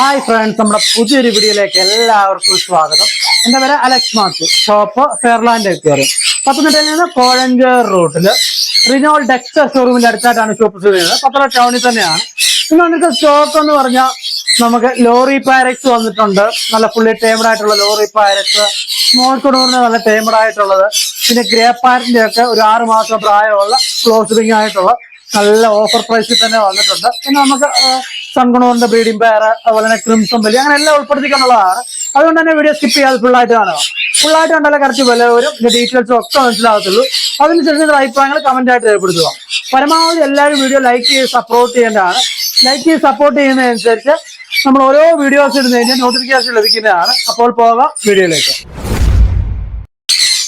Hi friends നമ്മുടെ പുതിയൊരു വീഡിയോയിലേക്ക് എല്ലാവർക്കും സ്വാഗതം. എന്റെ പേര് അലക്സ് മാത്യു. ഷോപ്പ് ഫെയർലാൻഡ് എത്തിയത് പത്തനംതിട്ടയിൽ നിന്ന് കോഴഞ്ചേർ റൂട്ടിൽ റിനോൾ ഡെക്സ്റ്റർ ഷോറൂമിന്റെ അടുത്തായിട്ടാണ് ഷോപ്പ് സ്ഥിതി ചെയ്യുന്നത്. പത്തന ടൗണിൽ തന്നെയാണ്. ഇന്ന് നമുക്ക് സ്റ്റോക്ക് എന്ന് പറഞ്ഞാൽ നമുക്ക് ലോറി പാരക്സ് വന്നിട്ടുണ്ട്. നല്ല ഫുള്ളി ടേമഡ് ആയിട്ടുള്ള ലോറി പാരക്സ് സ്മോൾ കുടൂറിന് നല്ല ടേമഡ് ആയിട്ടുള്ളത്. പിന്നെ ഗ്രേ പാരറ്റിന്റെ ഒക്കെ ഒരു ആറ് മാസം പ്രായമുള്ള ക്ലോസിംഗ് ആയിട്ടുള്ള നല്ല ഓഫർ പ്രൈസിൽ തന്നെ വന്നിട്ടുണ്ട്. പിന്നെ നമുക്ക് സൺകുണോറിന്റെ ബ്രീഡിംഗ് പെയർ അതുപോലെ തന്നെ ക്രിംസം വലിയ അങ്ങനെ എല്ലാം ഉൾപ്പെടുത്തിക്കാനുള്ളതാണ് അതുകൊണ്ട് തന്നെ വീഡിയോ സ്കിപ്പ് ചെയ്യാതെ ഫുള്ളായിട്ട് കാണുക. ആയിട്ട് കണ്ടാലേ കറക്റ്റ് വില ഇതിന്റെ ഡീറ്റെയിൽസും ഒക്കെ മനസ്സിലാകത്തുള്ളൂ. അതിനനുസരിച്ച് നിങ്ങളുടെ അഭിപ്രായങ്ങൾ കമന്റ് ആയിട്ട് രേഖപ്പെടുത്തുക. പരമാവധി എല്ലാവരും വീഡിയോ ലൈക്ക് ചെയ്ത് സപ്പോർട്ട് ചെയ്യേണ്ടതാണ്. ലൈക്ക് ചെയ്ത് സപ്പോർട്ട് ചെയ്യുന്നതനുസരിച്ച് നമ്മൾ ഓരോ വീഡിയോസ് ഇടുന്ന കഴിഞ്ഞാൽ നോട്ടിഫിക്കേഷൻ ലഭിക്കുന്നതാണ്. അപ്പോൾ പോകാം വീഡിയോയിലേക്ക്.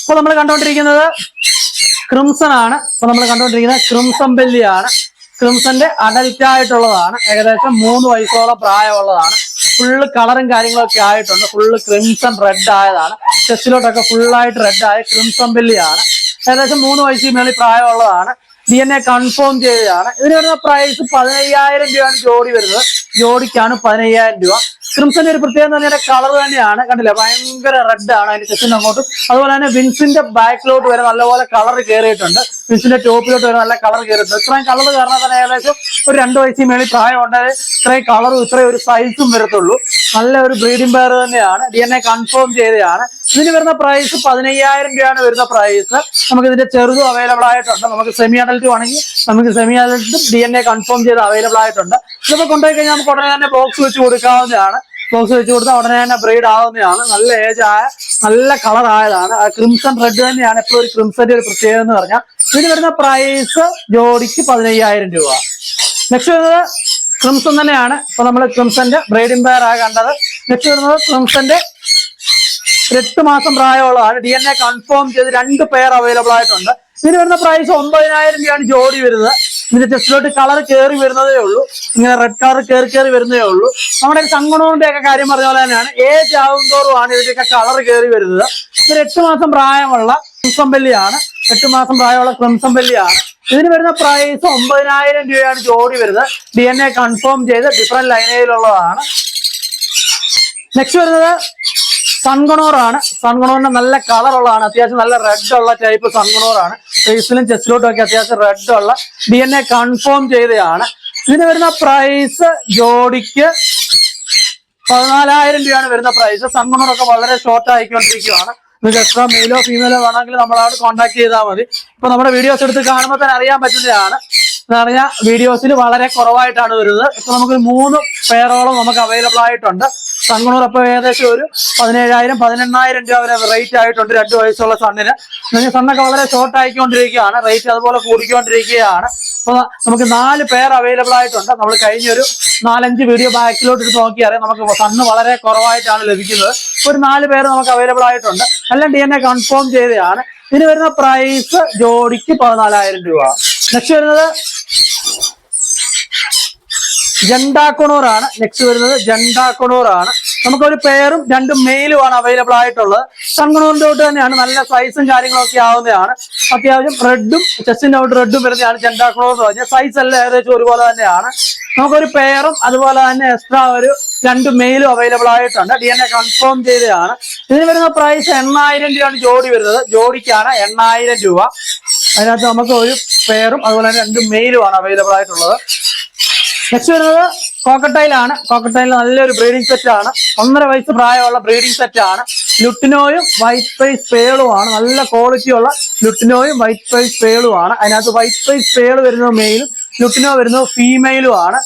അപ്പോൾ നമ്മൾ കണ്ടുകൊണ്ടിരിക്കുന്നത് ക്രിംസൺ ആണ്. അപ്പോൾ നമ്മൾ കണ്ടുകൊണ്ടിരിക്കുന്നത് ക്രിംസം ബെല്ലിയാണ് ക്രിംസന്റെ അഡൽറ്റ് ആയിട്ടുള്ളതാണ് ഏകദേശം മൂന്ന് വയസ്സോളം പ്രായമുള്ളതാണ്. ഫുള്ള് കളറും കാര്യങ്ങളൊക്കെ ആയിട്ടുണ്ട്. ഫുള്ള് ക്രിംസൺ റെഡ് ആയതാണ്. ചെസ്റ്റിലോട്ടൊക്കെ ഫുള്ളായിട്ട് റെഡ് ആയ ക്രിംസൺ ബില്ലിയാണ് ഏകദേശം മൂന്ന് വയസ്സിൽ മേളിൽ പ്രായമുള്ളതാണ്. ഡി എൻ എ കൺഫേം ചെയ്തതാണ്. ഇതിന് വരുന്ന പ്രൈസ് പതിനയ്യായിരം രൂപയാണ് ജോഡി വരുന്നത്. ജോഡിക്കാണ് പതിനയ്യായിരം രൂപ. ക്രിംസന്റെ ഒരു പ്രത്യേകത എന്ന് പറഞ്ഞാൽ കളർ തന്നെയാണ്. കണ്ടില്ലേ? ഭയങ്കര റെഡ് ആണ് അതിന്റെ ചെസ്റ്റിന് അങ്ങോട്ടും. അതുപോലെ തന്നെ വിൻസിന്റെ ബാക്കിലോട്ട് വരെ നല്ലപോലെ കളർ കയറിയിട്ടുണ്ട് വിൻസിന്റെ ടോപ്പിലോട്ട് വരെ നല്ല കളർ കയറിയിട്ടുണ്ട് ഇത്രയും കളർ കാരണം തന്നെ ഏകദേശം ഒരു രണ്ട് വയസ്സിൽ മേളിൽ പ്രായം ഉണ്ടായത് ഇത്രയും കളറും ഇത്രയും ഒരു സൈസും വരത്തുള്ളൂ. നല്ല ഒരു ബ്രീഡിംഗ് പെയർ തന്നെയാണ്. ഡി എൻ എ കൺഫേം ചെയ്തതാണ്. ഇതിന് വരുന്ന പ്രൈസ് പതിനയ്യായിരം രൂപയാണ് വരുന്ന പ്രൈസ് നമുക്ക് ഇതിന്റെ ചെറുതും അവൈലബിൾ ആയിട്ടുണ്ട്. നമുക്ക് സെമി അഡൽറ്റ് ആണെങ്കിൽ നമുക്ക് സെമി അഡൽറ്റും ഡി എൻ എ കൺഫേം ചെയ്ത് അവൈലബിൾ ആയിട്ടുണ്ട്. ഇതിപ്പോ കൊണ്ടുപോയി കഴിഞ്ഞാൽ നമുക്ക് ഉടനെ തന്നെ ബോക്സ് വെച്ച് കൊടുക്കാവുന്നതാണ്. ബോക്സ് വെച്ച് കൊടുത്താൽ ഉടനെ തന്നെ ബ്രീഡ് ആവുന്നതാണ്. നല്ല ഏജ് ആയ നല്ല കളർ ആയതാണ്. ക്രിംസൺ റെഡ് തന്നെയാണ് എപ്പോഴും ഒരു ക്രിംസന്റെ ഒരു പ്രത്യേകത എന്ന് പറഞ്ഞാൽ ഇതിന് വരുന്ന പ്രൈസ് ജോഡിക്ക് പതിനയ്യായിരം രൂപ. നെക്സ്റ്റ് വരുന്നത് ക്രിംസൺ തന്നെയാണ്. ഇപ്പൊ നമ്മൾ ക്രിംസന്റെ ബ്രീഡിംഗ് പെയർ ആ കണ്ടത്. നെക്സ്റ്റ് വരുന്നത് ക്രിംസന്റെ എട്ട് മാസം പ്രായമുള്ളതാണ്. ഡി എൻ എ കൺഫേം ചെയ്ത് രണ്ട് പെയർ അവൈലബിൾ ആയിട്ടുണ്ട്. ഇതിന് വരുന്ന പ്രൈസ് ഒമ്പതിനായിരം രൂപയാണ് ജോഡി വരുന്നത്. ഇതിന്റെ ചെസ്റ്റിലോട്ട് കളർ കയറി വരുന്നതേ ഉള്ളൂ. ഇങ്ങനെ റെഡ് കളർ കയറി കയറി വരുന്നതേ ഉള്ളൂ. നമ്മുടെ സങ്കണോന്റെ ഒക്കെ കാര്യം പറഞ്ഞ പോലെ തന്നെയാണ്. ഏജ് ആവുന്തോറുമാണ് ഇതിന്റെയൊക്കെ കളർ കയറി വരുന്നത്. ഇതൊരു എട്ട് മാസം പ്രായമുള്ള ക്രിംസംപല്ലിയാണ് എട്ട് മാസം പ്രായമുള്ള ക്രിംസംപല്ലിയാണ് ഇതിന് വരുന്ന പ്രൈസ് ഒമ്പതിനായിരം രൂപയാണ് ജോഡി വരുന്നത്. ഡി എൻ എ കൺഫേം ചെയ്ത് ഡിഫറെന്റ് ലൈനയിലുള്ളതാണ് നെക്സ്റ്റ് വരുന്നത് സൺഗണോറാണ് സൺഗണോറിന്റെ നല്ല കളർ ഉള്ളതാണ്. അത്യാവശ്യം നല്ല റെഡ് ഉള്ള ടൈപ്പ് സൺഗണോറാണ് ഫേസിലും ചെസ്റ്റിലോട്ടും ഒക്കെ അത്യാവശ്യം റെഡ് ഉള്ള ഡി എൻ എ കൺഫേം ചെയ്തതാണ് ഇതിന് വരുന്ന പ്രൈസ് ജോഡിക്ക് പതിനാലായിരം രൂപയാണ് വരുന്ന പ്രൈസ് സംഗമനൊക്കെ വളരെ ഷോർട്ട് ആയിക്കൊണ്ടിരിക്കുകയാണ് നിങ്ങൾക്ക് എക്സ്ട്രാ മെയിലോ ഫീമെയിലോ വേണമെങ്കിൽ നമ്മളോട് കോൺടാക്ട് ചെയ്താൽ മതി. ഇപ്പൊ നമ്മുടെ വീഡിയോസ് എടുത്ത് കാണുമ്പോൾ തന്നെ അറിയാൻ പറ്റുന്നതാണ്. എന്ന് പറഞ്ഞാൽ വീഡിയോസിൽ വളരെ കുറവായിട്ടാണ് വരുന്നത്. ഇപ്പൊ നമുക്ക് മൂന്ന് പേരോളം നമുക്ക് അവൈലബിൾ ആയിട്ടുണ്ട്. സൺഗണൂർ അപ്പൊ ഏകദേശം ഒരു പതിനേഴായിരം പതിനെണ്ണായിരം രൂപ വരെ റേറ്റ് ആയിട്ടുണ്ട് രണ്ട് വയസ്സുള്ള സണ്ണിന്. പിന്നെ സണ്ണൊക്കെ വളരെ ഷോർട്ട് ആയിക്കൊണ്ടിരിക്കുകയാണ്. റേറ്റ് അതുപോലെ കൂടിക്കൊണ്ടിരിക്കുകയാണ്. അപ്പൊ നമുക്ക് നാല് പേർ അവൈലബിൾ ആയിട്ടുണ്ട്. നമ്മൾ കഴിഞ്ഞൊരു നാലഞ്ച് വീഡിയോ ബാക്കിലോട്ട് നോക്കിയാൽ നമുക്ക് സണ്ണ് വളരെ കുറവായിട്ടാണ് ലഭിക്കുന്നത്. ഒരു നാല് പേര് നമുക്ക് അവൈലബിൾ ആയിട്ടുണ്ട്. എല്ലാം ഡി എൻ എ കൺഫേം ചെയ്തതാണ്. ഇനി വരുന്ന പ്രൈസ് ജോഡിക്ക് പതിനാലായിരം രൂപ. നെക്സ്റ്റ് വരുന്നത് ജണ്ടാക്കുണൂർ ആണ് നെക്സ്റ്റ് വരുന്നത് ജണ്ടാക്കുണൂർ ആണ് നമുക്കൊരു പേരും രണ്ടും മെയിലും ആണ് അവൈലബിൾ ആയിട്ടുള്ളത്. സൺകുണൂറിന്റെ തൊട്ട് തന്നെയാണ്. നല്ല സൈസും കാര്യങ്ങളൊക്കെ ആവുന്നതാണ്. അത്യാവശ്യം റെഡും ചെസ്റ്റിന്റെ തൊട്ട് റെഡും വരുന്നതാണ് ജണ്ടാക്കുണൂർ എന്ന് പറഞ്ഞാൽ സൈസ് എല്ലാം ഏകദേശം ഒരുപോലെ തന്നെയാണ്. നമുക്കൊരു പെയറും അതുപോലെ തന്നെ എക്സ്ട്രാ ഒരു രണ്ട് മെയിലും അവൈലബിൾ ആയിട്ടുണ്ട്. ഡി എൻ എ കൺഫേം ചെയ്തതാണ്. ഇതിന് വരുന്ന പ്രൈസ് എണ്ണായിരം രൂപയാണ് ജോഡി വരുന്നത്. ജോഡിക്കാണ് എണ്ണായിരം രൂപ. അതിനകത്ത് നമുക്ക് ഒരു പേറും അതുപോലെ തന്നെ രണ്ട് മെയിലും ആണ് അവൈലബിൾ ആയിട്ടുള്ളത്. നെക്സ്റ്റ് വരുന്നത് കോക്കട്ടൈലാണ് കോക്കട്ടൈൽ നല്ലൊരു ബ്രീഡിംഗ് സെറ്റ് ആണ്. ഒന്നര വയസ്സ് പ്രായമുള്ള ബ്രീഡിംഗ് സെറ്റ് ആണ്. ലുട്ടിനോയും വൈറ്റ് പൈസ് പേളുമാണ് നല്ല ക്വാളിറ്റിയുള്ള ലുട്ടിനോയും വൈറ്റ് പൈസ് പേളുമാണ് അതിനകത്ത് വൈറ്റ് പൈസ് പേൾ വരുന്ന മെയിലും ലുട്ടിനോ വരുന്നത് ഫീമെയിലും ആണ്.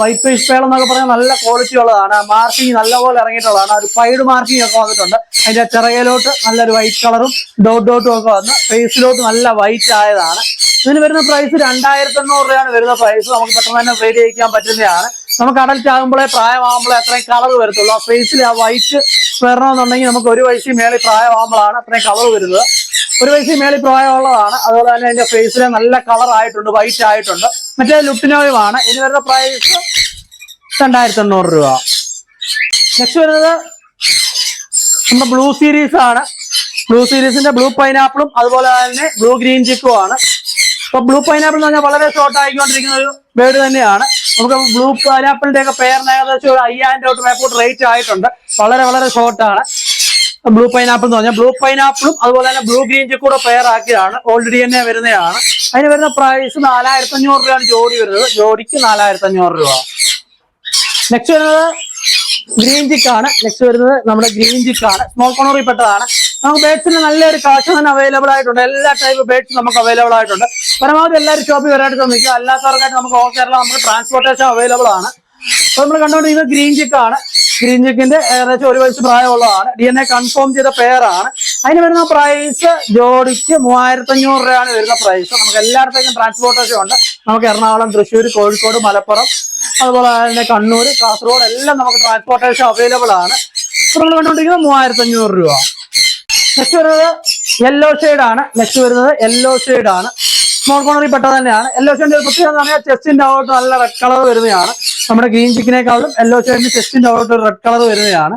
വൈറ്റ് ഫേസ് എന്നൊക്കെ പറഞ്ഞാൽ നല്ല ക്വാളിറ്റി ഉള്ളതാണ്. മാർക്കിങ് നല്ലപോലെ ഇറങ്ങിയിട്ടുള്ളതാണ്. ഒരു പൈഡ് മാർക്കിംഗ് ഒക്കെ വന്നിട്ടുണ്ട്. അതിന്റെ ചിറകയിലോട്ട് നല്ലൊരു വൈറ്റ് കളറും ഡോട്ട് ഡോട്ടും ഒക്കെ വന്ന് ഫേസിലോട്ട് നല്ല വൈറ്റ് ആയതാണ്. ഇതിന് വരുന്ന പ്രൈസ് രണ്ടായിരത്തി എണ്ണൂറ് രൂപയാണ് വരുന്ന പ്രൈസ് നമുക്ക് പെട്ടെന്ന് തന്നെ ബ്രീഡ് ചെയ്യിക്കാൻ പറ്റുന്നതാണ്. നമുക്ക് അഡൽറ്റ് ആകുമ്പോഴേ പ്രായമാകുമ്പോഴേ അത്രയും കളർ വരത്തുള്ളൂ. ആ ഫേസിൽ ആ വൈറ്റ് വരണമെന്നുണ്ടെങ്കിൽ നമുക്ക് ഒരു വയസ്സിൽ മേളിൽ പ്രായമാകുമ്പോഴാണ് അത്രയും കളർ വരുന്നത്. ഒരു വയസ്സിൽ മേളിൽ പ്രായമുള്ളതാണ്. അതുപോലെ തന്നെ അതിന്റെ ഫേസിൽ നല്ല കളർ ആയിട്ടുണ്ട് വൈറ്റ് ആയിട്ടുണ്ട്. മറ്റേ ലുട്ടിനോയുമാണ് ഇതിന് വരുന്ന പ്രൈസ് രണ്ടായിരത്തി എണ്ണൂറ് രൂപ. നെക്സ്റ്റ് വരുന്നത് നമ്മുടെ ബ്ലൂ സീരീസ് ആണ്. ബ്ലൂ സീരീസിന്റെ ബ്ലൂ പൈനാപ്പിളും അതുപോലെ തന്നെ ബ്ലൂ ഗ്രീൻ ചിക്കും ആണ്. ഇപ്പൊ ബ്ലൂ പൈനാപ്പിൾ എന്ന് പറഞ്ഞാൽ വളരെ ഷോർട്ട് ആയിക്കൊണ്ടിരിക്കുന്ന ഒരു ബേർഡ് തന്നെയാണ്. നമുക്ക് ബ്ലൂ പൈനാപ്പിളിന്റെ ഒക്കെ പേരിന് ഏകദേശം ഒരു അയ്യായിരം രൂപ റേറ്റ് ആയിട്ടുണ്ട്. വളരെ വളരെ ഷോർട്ടാണ് ബ്ലൂ പൈനാപ്പിൾ എന്ന് പറഞ്ഞാൽ ബ്ലൂ പൈനാപ്പിളും അതുപോലെ തന്നെ ബ്ലൂ ഗ്രീൻ കൂടെ പെയർ ആക്കിയതാണ്. ഓൾറെഡി തന്നെ വരുന്നതാണ്. അതിന് വരുന്ന പ്രൈസ് നാലായിരത്തി അഞ്ഞൂറ് രൂപയാണ് ജോഡി വരുന്നത്. ജോഡിക്ക് നാലായിരത്തി അഞ്ഞൂറ് രൂപ. നെക്സ്റ്റ് വരുന്നത് ഗ്രീൻ ചിക്കാണ് നെക്സ്റ്റ് വരുന്നത് നമ്മുടെ ഗ്രീൻ ചിക്കാണ് സ്മോൾ കോണറിൽ പെട്ടതാണ് നമുക്ക് ബേഡ്സിന് നല്ലൊരു കളക്ഷൻ തന്നെ അവൈലബിൾ ആയിട്ടുണ്ട്. എല്ലാ ടൈപ്പ് ബേഡ്സും നമുക്ക് അവൈലബിൾ ആയിട്ടുണ്ട്. പരമാവധി എല്ലാവരും ഷോപ്പിൽ വരാനായിട്ട് ശ്രമിക്കുക. അല്ലാത്തവർക്കായിട്ട് നമുക്ക് ഓൾ കേരള നമുക്ക് ട്രാൻസ്പോർട്ടേഷൻ അവൈലബിൾ ആണ്. അപ്പൊ നമ്മൾ കണ്ടുകൊണ്ടിരിക്കുന്നത് ഗ്രീൻ ചിക്കാണ് ഗ്രീൻ ചിക്കിന്റെ ഏകദേശം ഒരു വയസ്സ് പ്രായമുള്ളതാണ്. ഡി എൻ എ കൺഫേം ചെയ്ത പെയറാണ് അതിന് വരുന്ന പ്രൈസ് ജോഡിക്ക് മൂവായിരത്തി അഞ്ഞൂറ് രൂപയാണ് വരുന്ന പ്രൈസ് നമുക്ക് എല്ലായിടത്തേക്കും ട്രാൻസ്പോർട്ടേഷൻ ഉണ്ട്. നമുക്ക് എറണാകുളം തൃശ്ശൂർ കോഴിക്കോട് മലപ്പുറം അതുപോലെ തന്നെ കണ്ണൂർ കാസർഗോഡ് എല്ലാം നമുക്ക് ട്രാൻസ്പോർട്ടേഷൻ അവൈലബിൾ ആണ്. നമ്മൾ കണ്ടുകൊണ്ടിരിക്കുന്നത് മൂവായിരത്തി അഞ്ഞൂറ് രൂപ. നെക്സ്റ്റ് വരുന്നത് യെല്ലോ ആണ്. നെക്സ്റ്റ് വരുന്നത് യെല്ലോ ആണ്. സ്മോൾ കോണറിൽ പെട്ടത് തന്നെയാണ്. യെല്ലോ ഒരു പ്രത്യേകത എന്ന് പറഞ്ഞാൽ ചെസ്റ്റിന്റെ അകത്ത് നല്ല റെഡ് കളർ വരുന്നതാണ്. നമ്മുടെ ഗ്രീൻ ചിക്കനേക്കാളും യെല്ലോ ഷെയ്ഡിന് ചെസ്റ്റിന്റെ അവിടെ റെഡ് കളർ വരുന്നതാണ്.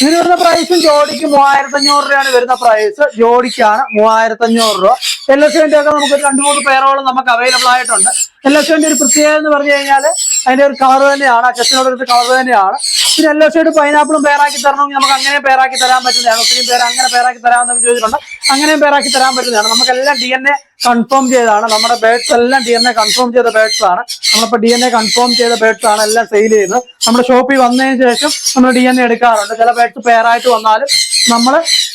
ഇതിന് വരുന്ന പ്രൈസും ജോഡിക്ക് മൂവായിരത്തി അഞ്ഞൂറ് രൂപയാണ് വരുന്ന പ്രൈസ് ജോഡിക്കാണ് മൂവായിരത്തി അഞ്ഞൂറ് രൂപ. യെല്ലോ ഷെയ്ഡിന്റെ ഒക്കെ നമുക്ക് രണ്ട് മൂന്ന് പേരോളം നമുക്ക് അവൈലബിൾ ആയിട്ടുണ്ട്. യെല്ലോ ഷെയ്ഡിന്റെ ഒരു പ്രത്യേകത എന്ന് പറഞ്ഞു കഴിഞ്ഞാൽ അതിന്റെ ഒരു കളർ തന്നെയാണ്. അച്ഛനോട് ഒരു കളർ തന്നെയാണ്. പിന്നെ എല്ലോ സൈഡ് പൈനാപ്പിളും പേരാക്കി തരണമെങ്കിൽ നമുക്ക് അങ്ങനെ പേരാക്കി തരാൻ പറ്റുന്നതാണ്. ഒത്തിരി പേര് അങ്ങനെ പേരാക്കി തരാമെന്ന് ചോദിച്ചിട്ടുണ്ട്. അങ്ങനെയും പേരാക്കി തരാൻ പറ്റുന്നതാണ്. നമുക്കെല്ലാം ഡി എൻ എ കൺഫേം ചെയ്താണ് നമ്മുടെ ബേഡ്സ് എല്ലാം ഡി എൻ എ കൺഫേം ചെയ്ത ബേഡ്സ് ആണ്. നമ്മളിപ്പോ ഡി എൻ എ കൺഫേം ചെയ്ത ബേഡ്സ് ആണ് എല്ലാം സെയിൽ ചെയ്യുന്നത്. നമ്മുടെ ഷോപ്പിൽ വന്നതിന് ശേഷം നമ്മൾ ഡി എൻ എ എടുക്കാറുണ്ട്. ചില ബേഡ്സ് പേരായിട്ട് വന്നാലും നമ്മൾ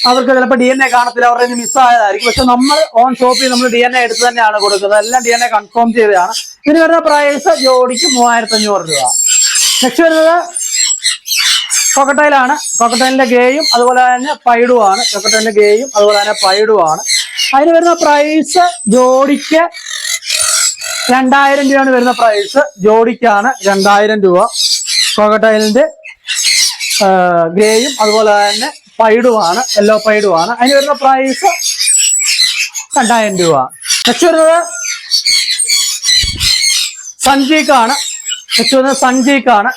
അവർക്ക് ചിലപ്പോൾ ഡി എൻ എ കാണത്തില്ല. അവരുടെ മിസ്സായതായിരിക്കും പക്ഷെ നമ്മൾ ഓൺ ഷോപ്പിൽ നമ്മൾ ഡി എൻ എ എടുത്ത് തന്നെയാണ് കൊടുക്കുന്നത്. എല്ലാം ഡി എൻ എ കൺഫേം ചെയ്തതാണ്. ഇതിന് വരുന്ന പ്രൈസ് ജോഡിക്ക് മൂവായിരത്തി അഞ്ഞൂറ് രൂപ. നെക്സ്റ്റ് വരുന്നത് കൊക്കട്ടയിലാണ് കൊക്കട്ടയിലെ ഗേയും അതുപോലെ തന്നെ പൈഡുമാണ് കൊക്കട്ടയിലെ ഗേയും അതുപോലെ തന്നെ പൈഡുമാണ് അതിന് വരുന്ന പ്രൈസ് ജോഡിക്ക് രണ്ടായിരം രൂപയാണ് വരുന്ന പ്രൈസ് ജോഡിക്കാണ് രണ്ടായിരം രൂപ. കൊക്കട്ടയിലിന്റെ ഗ്രേയും അതുപോലെ തന്നെ പൈഡുമാണ് യെല്ലോ പൈഡുമാണ് അതിന് വരുന്ന പ്രൈസ് രണ്ടായിരം രൂപ. നെക്സ്റ്റ് വരുന്നത് സഞ്ജീക്കാണ്. വരുന്നത് സഞ്ജീക്കാണ്.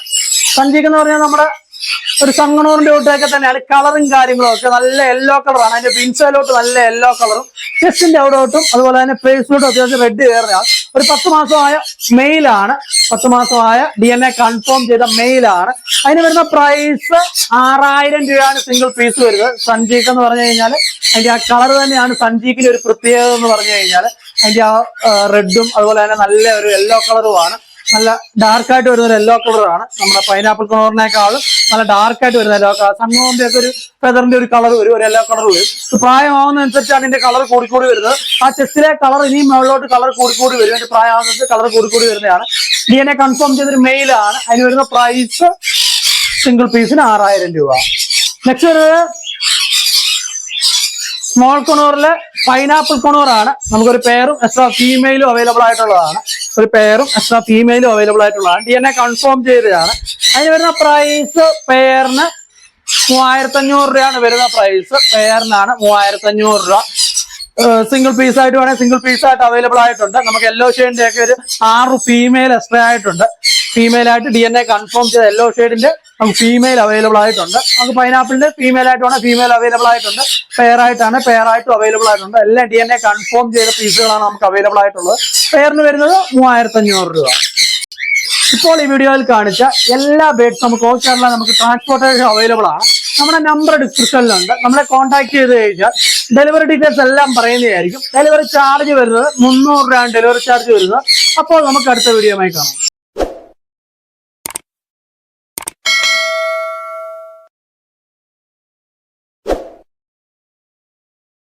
സഞ്ജീക്ക് എന്ന് പറഞ്ഞാൽ നമ്മുടെ ഒരു സംഗണൂറിന്റെ ഒട്ടൊക്കെ തന്നെയാണ്. കളറും കാര്യങ്ങളും ഒക്കെ നല്ല യെല്ലോ കളറാണ് അതിന്റെ പിൻസയിലോട്ട് നല്ല യെല്ലോ കളറും ചെസ്റ്റിന്റെ അവിടോട്ടും അതുപോലെ തന്നെ ഫേസിലോട്ടും അത്യാവശ്യം റെഡ് കയറിയ ഒരു പത്ത് മാസമായ മെയിലാണ് പത്ത് മാസമായ ഡി എൻ എ കൺഫേം ചെയ്ത മെയിലാണ് അതിന് വരുന്ന പ്രൈസ് ആറായിരം രൂപയാണ് സിംഗിൾ പീസ് വരുന്നത്. സഞ്ജീക്ക് എന്ന് പറഞ്ഞു കഴിഞ്ഞാൽ അതിന്റെ ആ കളർ തന്നെയാണ് സഞ്ജീക്കിന്റെ ഒരു പ്രത്യേകത എന്ന് പറഞ്ഞു കഴിഞ്ഞാൽ അതിന്റെ ആ റെഡും അതുപോലെ തന്നെ നല്ല ഒരു യെല്ലോ കളറുമാണ് നല്ല ഡാർക്കായിട്ട് വരുന്ന ഒരു യെല്ലോ കളറാണ് നമ്മുടെ പൈനാപ്പിൾ കളറിനേക്കാളും നല്ല ഡാർക്കായിട്ട് വരുന്ന യെല്ലോ കളർ സംഗമന്റെ ഒക്കെ ഒരു ഫെദറിന്റെ ഒരു കളർ വരും ഒരു യെല്ലോ കളർ വരും പ്രായമാവുന്നതനുസരിച്ചാണ് ഇതിന്റെ കളർ കൂടിക്കൂടി വരുന്നത്. ആ ചെസ്റ്റിലെ കളർ ഇനിയും മുകളിലോട്ട് കളർ കൂടിക്കൂടി വരും. അതിന്റെ പ്രായമാകുന്നത് കളർ കൂടിക്കൂടി വരുന്നതാണ്. ഡി എൻ എ കൺഫേം ചെയ്തൊരു മെയിലാണ് അതിന് വരുന്ന പ്രൈസ് സിംഗിൾ പീസിന് ആറായിരം രൂപ. നെക്സ്റ്റ് വരുന്നത് സ്മോൾ കൊണൂറിലെ പൈനാപ്പിൾ കൊണോറാണ് നമുക്കൊരു പേരും എക്സ്ട്രാ ഫീമെയിലും അവൈലബിൾ ആയിട്ടുള്ളതാണ്. ഒരു പേരും എക്സ്ട്രാ ഫീമെയിലും അവൈലബിൾ ആയിട്ടുള്ളതാണ്. ഡി എൻ എ കൺഫേം ചെയ്തതാണ്. അതിന് വരുന്ന പ്രൈസ് പേരിന് മൂവായിരത്തി അഞ്ഞൂറ് രൂപയാണ് വരുന്ന പ്രൈസ് പെയറിനാണ് മൂവായിരത്തി അഞ്ഞൂറ് രൂപ സിംഗിൾ പീസ് ആയിട്ട് വേണമെങ്കിൽ സിംഗിൾ പീസ് ആയിട്ട് അവൈലബിൾ ആയിട്ടുണ്ട്. നമുക്ക് എല്ലോ ഒക്കെ ഒരു ആറ് ഫീമെയിൽ എക്സ്ട്രാ ആയിട്ടുണ്ട്. ഫീമെയിൽ ആയിട്ട് ഡി എൻ എ കൺഫേം ചെയ്ത യെല്ലോ ഷെയ്ഡിന്റെ നമുക്ക് ഫീമെയിൽ അവൈലബിൾ ആയിട്ടുണ്ട്. നമുക്ക് പൈനാപ്പിളിന്റെ ഫീമെയിൽ ആയിട്ട് വേണം ഫീമെയിൽ അവൈലബിൾ ആയിട്ടുണ്ട്. പെയർ ആയിട്ടാണ് പെയർ ആയിട്ടും അവൈലബിൾ ആയിട്ടുണ്ട്. എല്ലാം ഡി എൻ എ കൺഫേം ചെയ്ത പീസുകളാണ് നമുക്ക് അവൈലബിൾ ആയിട്ടുള്ളത്. പെയറിന് വരുന്നത് മൂവായിരത്തി അഞ്ഞൂറ് രൂപ. ഇപ്പോൾ ഈ വീഡിയോയിൽ കാണിച്ച എല്ലാ ബേഡ്സ് നമുക്ക് ഓൾ നമുക്ക് ട്രാൻസ്പോർട്ടേഷൻ അവൈലബിൾ ആണ്. നമ്മുടെ നമ്പർ ഡിസ്ക്രിപ്ഷനിലുണ്ട് നമ്മളെ കോൺടാക്ട് ചെയ്ത് കഴിഞ്ഞാൽ ഡെലിവറി ഡീറ്റെയിൽസ് എല്ലാം പറയുന്നതായിരിക്കും. ഡെലിവറി ചാർജ് വരുന്നത് മുന്നൂറ് രൂപയാണ് ഡെലിവറി ചാർജ് വരുന്നത്. അപ്പോൾ നമുക്ക് അടുത്ത വീഡിയോയുമായി കാണാം.